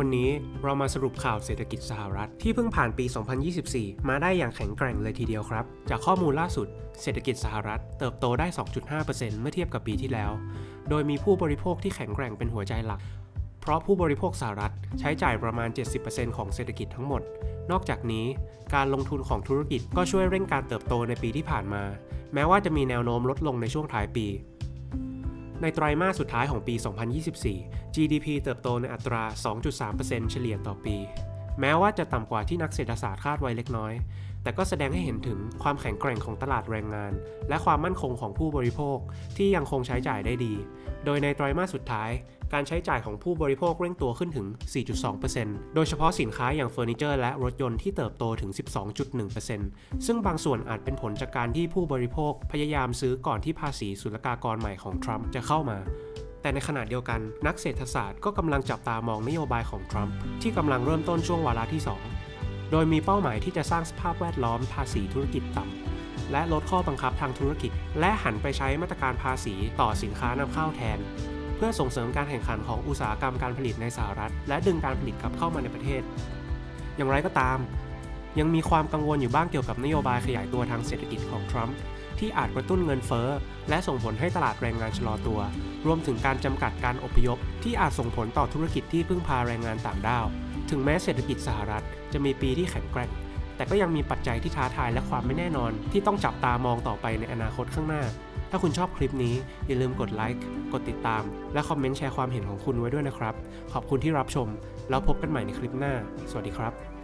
วันนี้เรามาสรุปข่าวเศรษฐกิจสหรัฐ ที่เพิ่งผ่านปี 2024 มาได้อย่างแข็งแกร่งเลยทีเดียวครับ จากข้อมูลล่าสุด เศรษฐกิจสหรัฐเติบโตได้ 2.5%เมื่อเทียบกับปีที่แล้ว โดยมีผู้บริโภคที่แข็งแกร่งเป็นหัวใจหลัก เพราะผู้บริโภคสหรัฐใช้จ่ายประมาณ 70%ของเศรษฐกิจทั้งหมด นอกจากนี้ การลงทุนของธุรกิจก็ช่วยเร่งการเติบโตในปีที่ผ่านมา แม้ว่าจะมีแนวโน้มลดลงในช่วงท้ายปี ในไตรมาสสุดท้ายของปี 2024 GDP เติบโตในอัตรา 2.3%เฉลี่ยต่อปี แม้ว่าจะต่ำกว่าที่นักเศรษฐศาสตร์คาดไว้เล็กน้อย แต่ก็แสดงให้เห็นถึงความแข็งแกร่งของตลาดแรงงาน และความมั่นคงของผู้บริโภคที่ยังคงใช้จ่ายได้ดี โดยในไตรมาสสุดท้าย การใช้จ่ายของผู้บริโภคเร่งตัวขึ้นถึง 4.2%โดยเฉพาะสินค้าอย่างเฟอร์นิเจอร์และรถยนต์ที่เติบโตถึง 12.1%ซึ่งบางส่วนอาจเป็นผลจากการที่ผู้บริโภคพยายามซื้อก่อนที่ภาษีศุลกากรใหม่ของทรัมป์จะเข้ามาแต่ในขณะเดียวกันนักเศรษฐศาสตร์ก็กำลังจับตามองนโยบายของทรัมป์ที่กำลังเริ่มต้นช่วงวาระที่ 2 โดยมีเป้าหมายที่จะสร้างสภาพแวดล้อมภาษีธุรกิจต่ำและลดข้อบังคับทางธุรกิจ และหันไปใช้มาตรการภาษีต่อสินค้านำเข้าแทน เพื่อส่งเสริมการแข่งขันของอุตสาหกรรมการผลิตในสหรัฐ และดึงการผลิตกลับเข้ามาในประเทศ อย่างไรก็ตาม ยังมีความกังวลอยู่บ้างเกี่ยวกับนโยบายขยายตัวทางเศรษฐกิจของทรัมป์ที่อาจกระตุ้นเงินเฟ้อ และส่งผลให้ตลาดแรงงานชะลอตัว รวมถึงการจำกัดการอพยพ ที่อาจส่งผลต่อธุรกิจที่พึ่งพาแรงงานต่างด้าว ถึงแม้เศรษฐกิจสหรัฐจะมีปีที่แข็งแกร่ง แต่ก็ยังมีปัจจัยที่ท้าทายและความไม่แน่นอน ที่ต้องจับตามองต่อไปในอนาคตข้างหน้า ถ้าคุณชอบคลิปนี้ อย่าลืมกดไลค์กดติดตาม และคอมเมนต์แชร์ความเห็นของคุณไว้ด้วยนะครับ ขอบคุณที่รับชม แล้วพบกันใหม่ในคลิปหน้า สวัสดีครับ